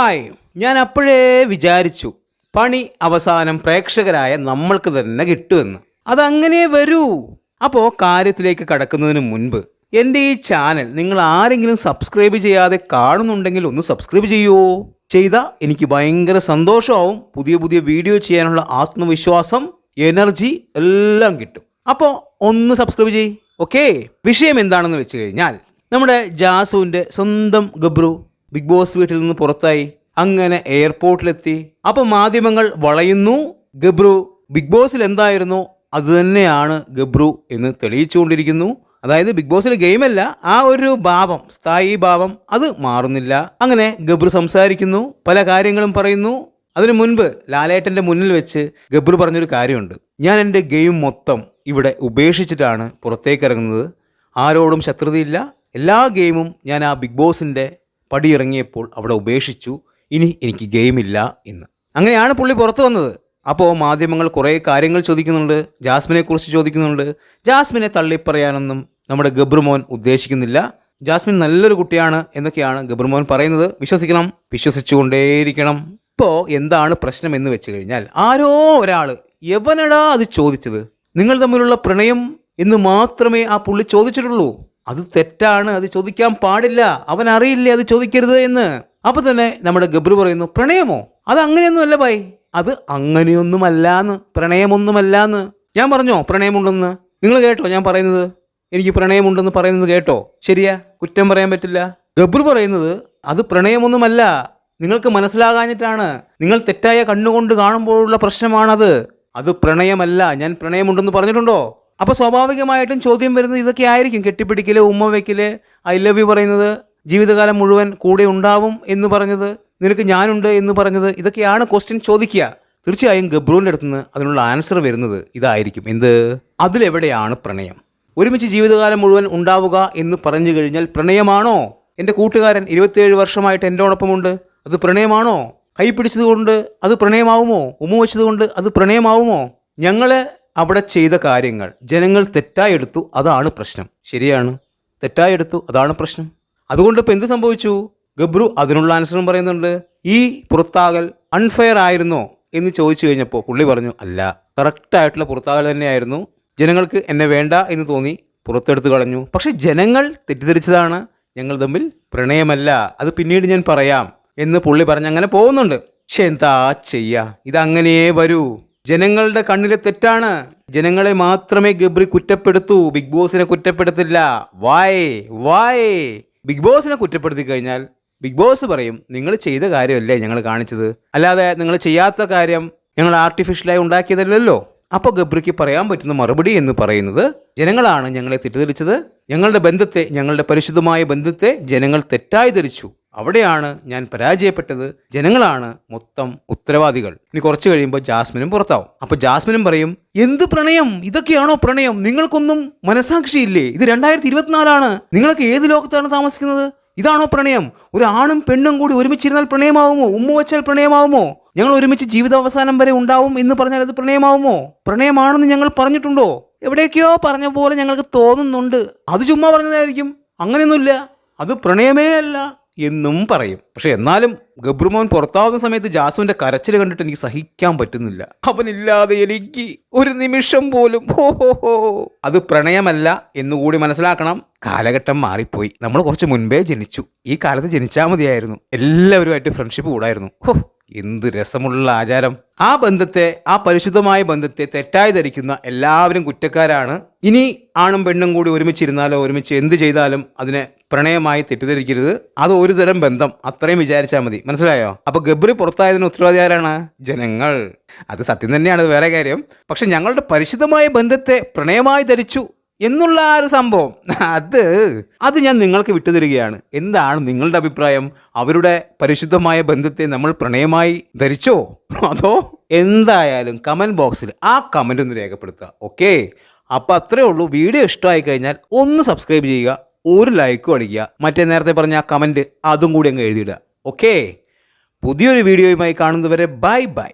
Hi ഞാൻ അപ്പോഴേ വിചാരിച്ചു പണി അവസാനം പ്രേക്ഷകരായ നമ്മൾക്ക് തന്നെ കിട്ടുമെന്ന്. അതങ്ങനെ വരൂ. അപ്പോൾ കാര്യത്തിലേക്ക് കടക്കുന്നതിന് മുൻപ് എന്റെ ഈ ചാനൽ നിങ്ങൾ ആരെങ്കിലും സബ്സ്ക്രൈബ് ചെയ്യാതെ കാണുന്നുണ്ടെങ്കിൽ ഒന്ന് സബ്സ്ക്രൈബ് ചെയ്യൂ. ചെയ്താൽ എനിക്ക് ഭയങ്കര സന്തോഷമാവും. പുതിയ പുതിയ വീഡിയോ ചെയ്യാനുള്ള ആത്മവിശ്വാസം എനർജി എല്ലാം കിട്ടും. അപ്പോൾ ഒന്ന് സബ്സ്ക്രൈബ് ചെയ്യ് ഓക്കേ? വിഷയം എന്താണെന്ന് വെച്ച് കഴിഞ്ഞാൽ നമ്മുടെ ജാസുവിന്റെ സ്വന്തം ഗബ്രു ബിഗ് ബോസ് വീട്ടിൽ നിന്ന് പുറത്തായി. അങ്ങനെ എയർപോർട്ടിലെത്തി. അപ്പോൾ മാധ്യമങ്ങൾ വളയുന്നു. ഗബ്രു ബിഗ് ബോസിൽ എന്തായിരുന്നു? അത് തന്നെയാണ് ഗബ്രു എന്ന് തെളിയിച്ചുകൊണ്ടിരിക്കുന്നു. അതായത് ബിഗ് ബോസിലെ ഗെയിമല്ല ആ ഒരു ഭാവം സ്ഥായി ഭാവം അത് മാറുന്നില്ല. അങ്ങനെ ഗബ്രു സംസാരിക്കുന്നു പല കാര്യങ്ങളും പറയുന്നു. അതിനു മുൻപ് ലാലേട്ടന്റെ മുന്നിൽ വെച്ച് ഗബ്രു പറഞ്ഞൊരു കാര്യമുണ്ട്. ഞാൻ എന്റെ ഗെയിം മൊത്തം ഇവിടെ ഉപേക്ഷിച്ചിട്ടാണ് പുറത്തേക്ക് ഇറങ്ങുന്നത്. ആരോടും ശത്രുതയില്ല. എല്ലാ ഗെയിമും ഞാൻ ആ ബിഗ് ബോസിന്റെ പടിയിറങ്ങിയപ്പോൾ അവിടെ ഉപേക്ഷിച്ചു ഇനി എനിക്ക് ഗെയിമില്ല എന്ന്. അങ്ങനെയാണ് പുള്ളി പുറത്തു വന്നത്. അപ്പോൾ മാധ്യമങ്ങൾ കുറേ കാര്യങ്ങൾ ചോദിക്കുന്നുണ്ട് ജാസ്മിനെക്കുറിച്ച് ചോദിക്കുന്നുണ്ട്. ജാസ്മിനെ തള്ളിപ്പറയാനൊന്നും നമ്മുടെ ഗബ്രുമോൻ ഉദ്ദേശിക്കുന്നില്ല. ജാസ്മിൻ നല്ലൊരു കുട്ടിയാണ് എന്നൊക്കെയാണ് ഗബ്രുമോൻ പറയുന്നത്. വിശ്വസിക്കണം വിശ്വസിച്ചുകൊണ്ടേയിരിക്കണം. ഇപ്പോൾ എന്താണ് പ്രശ്നം എന്ന് വെച്ച് കഴിഞ്ഞാൽ ആരോ ഒരാൾ എവനടാ അത് ചോദിച്ചത്? നിങ്ങൾ തമ്മിലുള്ള പ്രണയം എന്ന് മാത്രമേ ആ പുള്ളി ചോദിച്ചിട്ടുള്ളൂ. അത് തെറ്റാണ് അത് ചോദിക്കാൻ പാടില്ല. അവൻ അറിയില്ലേ അത് ചോദിക്കരുത് എന്ന്. അപ്പൊ തന്നെ നമ്മുടെ ഗബ്രു പറയുന്നു പ്രണയമോ? അത് അങ്ങനെയൊന്നുമല്ല ഭായി അത് അങ്ങനെയൊന്നുമല്ലാന്ന് പ്രണയമൊന്നുമല്ലാന്ന്. ഞാൻ പറഞ്ഞോ പ്രണയമുണ്ടെന്ന്? നിങ്ങൾ കേട്ടോ ഞാൻ പറയുന്നത്? എനിക്ക് പ്രണയമുണ്ടെന്ന് പറയുന്നത് കേട്ടോ? ശരിയാ? കുറ്റം പറയാൻ പറ്റില്ല. ഗബ്രു പറയുന്നത് അത് പ്രണയമൊന്നുമല്ല. നിങ്ങൾക്ക് മനസ്സിലാകാഞ്ഞിട്ടാണ്. നിങ്ങൾ തെറ്റായ കണ്ണുകൊണ്ട് കാണുമ്പോഴുള്ള പ്രശ്നമാണത്. അത് പ്രണയമല്ല. ഞാൻ പ്രണയമുണ്ടെന്ന് പറഞ്ഞിട്ടുണ്ടോ? അപ്പോൾ സ്വാഭാവികമായിട്ടും ചോദ്യം വരുന്നത് ഇതൊക്കെ ആയിരിക്കും. കെട്ടിപ്പിടിക്കൽ ഉമ്മ വയ്ക്കൽ ഐ ലവ് യു പറയുന്നത് ജീവിതകാലം മുഴുവൻ കൂടെ ഉണ്ടാവും എന്ന് പറഞ്ഞത് നിനക്ക് ഞാനുണ്ട് എന്ന് പറഞ്ഞത് ഇതൊക്കെയാണ് ക്വസ്റ്റ്യൻ ചോദിക്കുക. തീർച്ചയായും ഗബ്രുവിന്റെ അടുത്ത് നിന്ന് അതിനുള്ള ആൻസർ വരുന്നത് ഇതായിരിക്കും. എന്ത്? അതിലെവിടെയാണ് പ്രണയം? ഒരുമിച്ച് ജീവിതകാലം മുഴുവൻ ഉണ്ടാവുക എന്ന് പറഞ്ഞു കഴിഞ്ഞാൽ പ്രണയമാണോ? എന്റെ കൂട്ടുകാരൻ ഇരുപത്തിയേഴ് വർഷമായിട്ട് എന്റെ ഒപ്പമുണ്ട് അത് പ്രണയമാണോ? കൈ പിടിച്ചതുകൊണ്ട് അത് പ്രണയമാവുമോ? ഉമ്മ വെച്ചതുകൊണ്ട് അത് പ്രണയമാവുമോ? ഞങ്ങളെ അവിടെ ചെയ്ത കാര്യങ്ങൾ ജനങ്ങൾ തെറ്റായെടുത്തു അതാണ് പ്രശ്നം. ശരിയാണ്. തെറ്റായെടുത്തു അതാണ് പ്രശ്നം. അതുകൊണ്ട് ഇപ്പം എന്ത് സംഭവിച്ചു? ഗബ്രു അതിനുള്ള ആൻസറും പറയുന്നുണ്ട്. ഈ പുറത്താകൽ അൺഫെയർ ആയിരുന്നോ എന്ന് ചോദിച്ചു കഴിഞ്ഞപ്പോൾ പുള്ളി പറഞ്ഞു അല്ല കറക്റ്റായിട്ടുള്ള പുറത്താകൽ തന്നെയായിരുന്നു. ജനങ്ങൾക്ക് എന്നെ വേണ്ട എന്ന് തോന്നി പുറത്തെടുത്ത് കളഞ്ഞു. പക്ഷേ ജനങ്ങൾ തെറ്റിദ്ധരിച്ചതാണ്. ഞങ്ങൾ തമ്മിൽ പ്രണയമല്ല. അത് പിന്നീട് ഞാൻ പറയാം. എന്ന് പുള്ളി പറഞ്ഞ് അങ്ങനെ പോകുന്നുണ്ട്. പക്ഷെ എന്താ ചെയ്യുക ഇതങ്ങനെയേ വരൂ. ജനങ്ങളുടെ കണ്ണിലെ തെറ്റാണ്. ജനങ്ങളെ മാത്രമേ ഗബ്രി കുറ്റപ്പെടുത്തൂ. ബിഗ് ബോസിനെ കുറ്റപ്പെടുത്തില്ല. വായ് വായ് ബിഗ് ബോസിനെ കുറ്റപ്പെടുത്തി കഴിഞ്ഞാൽ ബിഗ് ബോസ് പറയും നിങ്ങൾ ചെയ്ത കാര്യമല്ലേ ഞങ്ങൾ കാണിച്ചത്? അല്ലാതെ നിങ്ങൾ ചെയ്യാത്ത കാര്യം ഞങ്ങൾ ആർട്ടിഫിഷ്യലായി ഉണ്ടാക്കിയതല്ലല്ലോ. അപ്പോൾ ഗബ്രിക്ക് പറയാൻ പറ്റുന്ന മറുപടി എന്ന് പറയുന്നത് ജനങ്ങളാണ് ഞങ്ങളെ തെറ്റിദ്ധരിച്ചത്. ഞങ്ങളുടെ ബന്ധത്തെ ഞങ്ങളുടെ പരിശുദ്ധമായ ബന്ധത്തെ ജനങ്ങൾ തെറ്റായി ധരിച്ചു. അവിടെയാണ് ഞാൻ പരാജയപ്പെട്ടത്. ജനങ്ങളാണ് മൊത്തം ഉത്തരവാദികൾ. ഇനി കുറച്ച് കഴിയുമ്പോൾ ജാസ്മിനും പുറത്താവും. അപ്പൊ ജാസ്മിനും പറയും എന്ത് പ്രണയം? ഇതൊക്കെയാണോ പ്രണയം? നിങ്ങൾക്കൊന്നും മനസാക്ഷിയില്ലേ? ഇത് രണ്ടായിരത്തി ഇരുപത്തിനാലാണ് നിങ്ങൾക്ക് ഏത് ലോകത്താണ് താമസിക്കുന്നത്? ഇതാണോ പ്രണയം? ഒരു ആണും പെണ്ണും കൂടി ഒരുമിച്ചിരുന്നാൽ പ്രണയമാവുമോ? ഉമ്മ വെച്ചാൽ പ്രണയമാവുമോ? ഞങ്ങൾ ഒരുമിച്ച് ജീവിതാവസാനം വരെ ഉണ്ടാവും എന്ന് പറഞ്ഞാൽ അത് പ്രണയമാവുമോ? പ്രണയമാണെന്ന് ഞങ്ങൾ പറഞ്ഞിട്ടുണ്ടോ? എവിടേക്കോ പറഞ്ഞ പോലെ ഞങ്ങൾക്ക് തോന്നുന്നുണ്ട്. അത് ചുമ്മാ പറഞ്ഞതായിരിക്കും. അങ്ങനെയൊന്നുമില്ല. അത് പ്രണയമേ അല്ല എന്നും പറയും. പക്ഷെ എന്നാലും ഗബ്രുമോൻ പുറത്താവുന്ന സമയത്ത് ജാസുവിന്റെ കരച്ചിൽ കണ്ടിട്ട് എനിക്ക് സഹിക്കാൻ പറ്റുന്നില്ല. അവനില്ലാതെ എനിക്ക് ഒരു നിമിഷം പോലും. ഹോ അത് പ്രണയമല്ല എന്നുകൂടി മനസ്സിലാക്കണം. കാലഘട്ടം മാറിപ്പോയി. നമ്മൾ കുറച്ച് മുൻപേ ജനിച്ചു. ഈ കാലത്ത് ജനിച്ചാൽ മതിയായിരുന്നു. എല്ലാവരുമായിട്ട് ഫ്രണ്ട്ഷിപ്പ് കൂടായിരുന്നു. എന്ത് രസമുള്ള ആചാരം. ആ ബന്ധത്തെ ആ പരിശുദ്ധമായ ബന്ധത്തെ തെറ്റായി ധരിക്കുന്ന എല്ലാവരും കുറ്റക്കാരാണ്. ഇനി ആണും പെണ്ണും കൂടി ഒരുമിച്ചിരുന്നാലോ ഒരുമിച്ച് എന്ത് ചെയ്താലും അതിനെ പ്രണയമായി തെറ്റിദ്ധരിക്കരുത്. അത് ഒരു തരം ബന്ധം. അത്രയും വിചാരിച്ചാൽ മതി. മനസ്സിലായോ? അപ്പൊ ഗബ്രി പുറത്തായതിന് ഉത്തരവാദി ആരാണ്? ജനങ്ങൾ. അത് സത്യം തന്നെയാണ് വേറെ കാര്യം. പക്ഷെ ഞങ്ങളുടെ പരിശുദ്ധമായ ബന്ധത്തെ പ്രണയമായി ധരിച്ചു എന്നുള്ള ആ ഒരു സംഭവം. അത് അത് ഞാൻ നിങ്ങൾക്ക് വിട്ടുതരികയാണ് എന്താണ് നിങ്ങളുടെ അഭിപ്രായം? അവരുടെ പരിശുദ്ധമായ ബന്ധത്തെ നമ്മൾ പ്രണയമായി ധരിച്ചോ? അതോ എന്തായാലും കമന്റ് ബോക്സിൽ ആ കമന്റ് ഒന്ന് രേഖപ്പെടുത്തുക ഓക്കെ അപ്പോൾ അത്രേ ഉള്ളൂ. വീഡിയോ ഇഷ്ടമായി കഴിഞ്ഞാൽ ഒന്ന് സബ്സ്ക്രൈബ് ചെയ്യുക ഒരു ലൈക്കും അടിക്കുക. മറ്റേ നേരത്തെ പറഞ്ഞ ആ കമന്റ് അതും കൂടി അങ്ങ് എഴുതിയിടുക ഓക്കെ പുതിയൊരു വീഡിയോയുമായി കാണുന്നവരെ ബൈ ബൈ